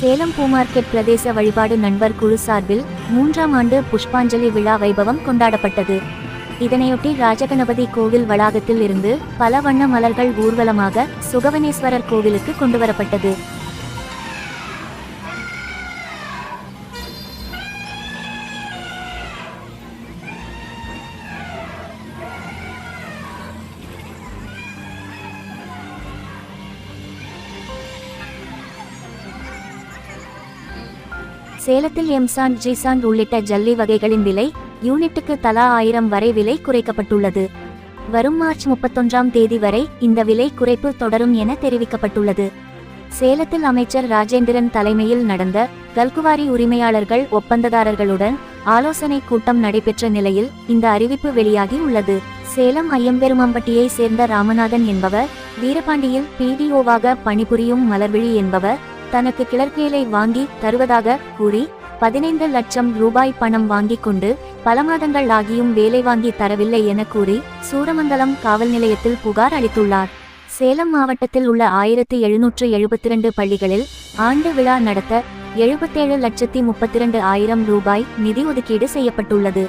சேலம் பூ மார்க்கெட் பிரதேச வழிபாடு நண்பர் குழு சார்பில் மூன்றாம் ஆண்டு புஷ்பாஞ்சலி விழா வைபவம் கொண்டாடப்பட்டது. இதனையொட்டி ராஜகணபதி கோவில் வளாகத்தில் இருந்து பல வண்ண மலர்கள் ஊர்வலமாக சுகவனேஸ்வரர் கோவிலுக்கு கொண்டுவரப்பட்டது. சேலத்தில் எம்சான் ஜிசான் உள்ளிட்ட ஜல்லி வகைகளின் விலை யூனிட்டுக்கு தலா ஆயிரம் வரை விலை குறைக்கப்பட்டுள்ளது. வரும் மார்ச் முப்பத்தொன்றாம் தேதி வரை இந்த விலை குறைப்பு தொடரும் என தெரிவிக்கப்பட்டுள்ளது. சேலத்தில் அமைச்சர் ராஜேந்திரன் தலைமையில் நடந்த கல்குவாரி உரிமையாளர்கள் ஒப்பந்ததாரர்களுடன் ஆலோசனை கூட்டம் நடைபெற்ற நிலையில் இந்த அறிவிப்பு வெளியாகி உள்ளது. சேலம் ஐயம்பெருமாம்பட்டியை சேர்ந்த ராமநாதன் என்பவர் வீரபாண்டியில் பிடிஓவாக பணிபுரியும் மலர்விழி என்பவர் தனக்கு கிளர்வேலை வாங்கி தருவதாக கூறி பதினைந்து லட்சம் ரூபாய் பணம் வாங்கி கொண்டு பல மாதங்கள் ஆகியும் வேலை வாங்கி தரவில்லை என கூறி சூரமங்கலம் காவல் நிலையத்தில் புகார் அளித்துள்ளார். சேலம் மாவட்டத்தில் உள்ள ஆயிரத்தி எழுநூற்று எழுபத்தி ரெண்டு பள்ளிகளில் ஆண்டு விழா நடத்த எழுபத்தேழு லட்சத்தி முப்பத்தி ரெண்டு ஆயிரம் ரூபாய் நிதி ஒதுக்கீடு செய்யப்பட்டுள்ளது.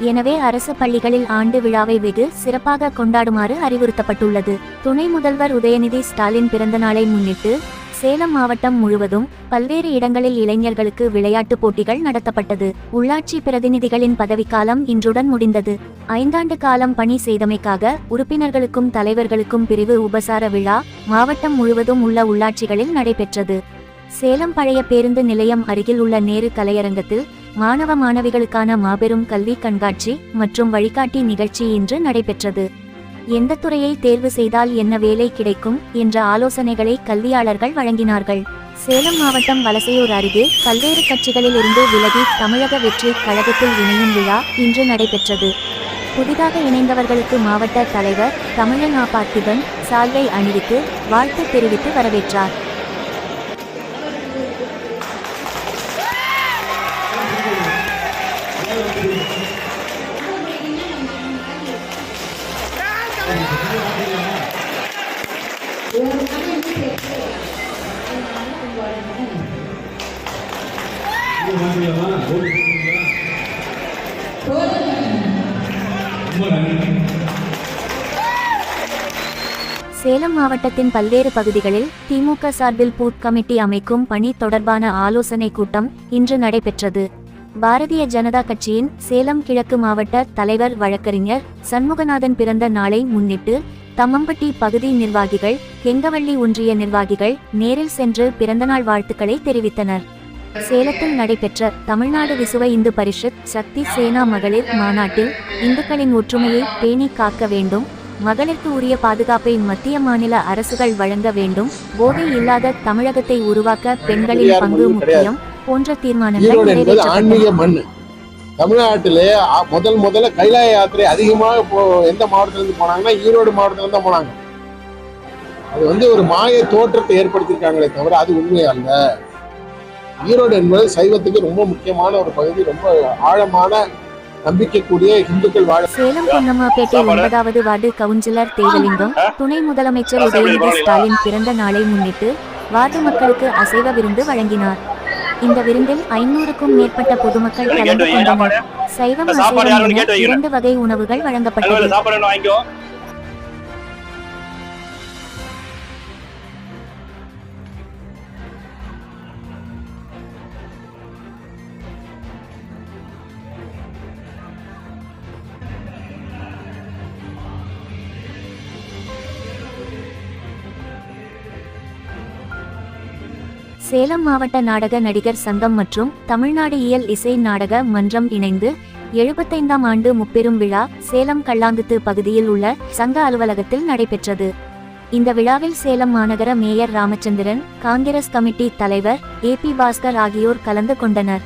எனவே அரசு பள்ளிகளில் ஆண்டு விழாவை வெகு சிறப்பாக கொண்டாடுமாறு அறிவுறுத்தப்பட்டுள்ளது. துணை முதல்வர் உதயநிதி ஸ்டாலின் பிறந்த நாளை முன்னிட்டு சேலம் மாவட்டம் முழுவதும் பல்வேறு இடங்களில் இளைஞர்களுக்கு விளையாட்டுப் போட்டிகள் நடத்தப்பட்டது. உள்ளாட்சி பிரதிநிதிகளின் பதவிக்காலம் இன்றுடன் முடிந்தது. ஐந்தாண்டு காலம் பணி செய்தமைக்காக உறுப்பினர்களுக்கும் தலைவர்களுக்கும் பிரிவு உபசார விழா மாவட்டம் முழுவதும் உள்ள உள்ளாட்சிகளில் நடைபெற்றது. சேலம் பழைய பேருந்து நிலையம் அருகில் உள்ள நேரு கலையரங்கத்தில் மாணவ மாணவிகளுக்கான மாபெரும் கல்வி கண்காட்சி மற்றும் வழிகாட்டி நிகழ்ச்சி இன்று நடைபெற்றது. எந்த துறையை தேர்வு செய்தால் என்ன வேலை கிடைக்கும் என்ற ஆலோசனைகளை கல்வியாளர்கள் வழங்கினார்கள். சேலம் மாவட்டம் வலசையூர் அருகே பல்வேறு கட்சிகளில் இருந்து விலகி தமிழக வெற்றி கழகத்தில் இணையும் விழா இன்று நடைபெற்றது. புதிதாக இணைந்தவர்களுக்கு மாவட்ட தலைவர் தமிழன் ஆ பார்த்திபன் சால்வை அணிவித்து வாழ்த்து தெரிவித்து வரவேற்றார். சேலம் மாவட்டத்தின் பல்வேறு பகுதிகளில் திமுக சார்பில் பூத் கமிட்டி அமைக்கும் பணி தொடர்பான ஆலோசனை கூட்டம் இன்று நடைபெற்றது. பாரதிய ஜனதா கட்சியின் சேலம் கிழக்கு மாவட்ட தலைவர் வழக்கறிஞர் சண்முகநாதன் பிறந்த நாளை முன்னிட்டு தம்மம்பட்டி பகுதி நிர்வாகிகள் கெங்கவள்ளி ஒன்றிய நிர்வாகிகள் நேரில் சென்று பிறந்தநாள் வாழ்த்துக்களை தெரிவித்தனர். சேலத்தில் நடைபெற்ற தமிழ்நாடு விசுவ இந்து பரிஷத் சக்தி சேனா மகளிர் மாநாட்டில் இந்துக்களின் ஒற்றுமையை பேணி காக்க வேண்டும் மகளிருக்கு உரிய பாதுகாப்பை மத்திய மாநில அரசுகள் வழங்க வேண்டும் போதை இல்லாத தமிழகத்தை உருவாக்க பெண்களின் பங்கு முக்கியம் போன்ற தீர்மானங்கள் ஈரோடு என்பது நிறைவேற்றப்பட்டன. ஆன்மீக மண். தமிழ்நாட்டிலே முதல் முதல்ல கைலாய யாத்திரை அதிகமாக இப்போ எந்த மாவட்டத்துல இருந்து போனாங்கன்னா ஈரோடு மாவட்டத்துல இருந்து தான் போனாங்க. அது வந்து ஒரு மாய தோற்றத்தை ஏற்படுத்தியிருக்காங்களே தவிர அது உண்மை அல்ல ஈரோடு என்பது சைவத்துக்கு ரொம்ப முக்கியமான ஒரு பகுதி ரொம்ப ஆழமான நம்பிக்கைக்குரிய இந்துக்கள் வாழ சேலம் பொன்னம்மாப்பேட்டை ஒன்பதாவது வார்டு கவுன்சிலர் தேவலிங்கம். துணை முதலமைச்சர் உதயநிதி ஸ்டாலின் பிறந்த நாளை முன்னிட்டு வார்டு மக்களுக்கு அசைவ விருந்து வழங்கினார். இந்த விருந்தில் ஐநூறுக்கும் மேற்பட்ட பொதுமக்கள் கலந்து கொண்டனர். சைவம். இரண்டு வகை உணவுகள் வழங்கப்பட்டது. சேலம் மாவட்ட நாடக நடிகர் சங்கம் மற்றும் தமிழ்நாடு இயல் இசை நாடக மன்றம் இணைந்து எழுபத்தைந்தாம் ஆண்டு முப்பெரும் விழா சேலம் கல்லாங்குத்து பகுதியில் உள்ள சங்க அலுவலகத்தில் நடைபெற்றது. இந்த விழாவில் சேலம் மாநகர மேயர் ராமச்சந்திரன் காங்கிரஸ் கமிட்டி தலைவர் ஏ பி பாஸ்கர் ஆகியோர் கலந்து கொண்டனர்.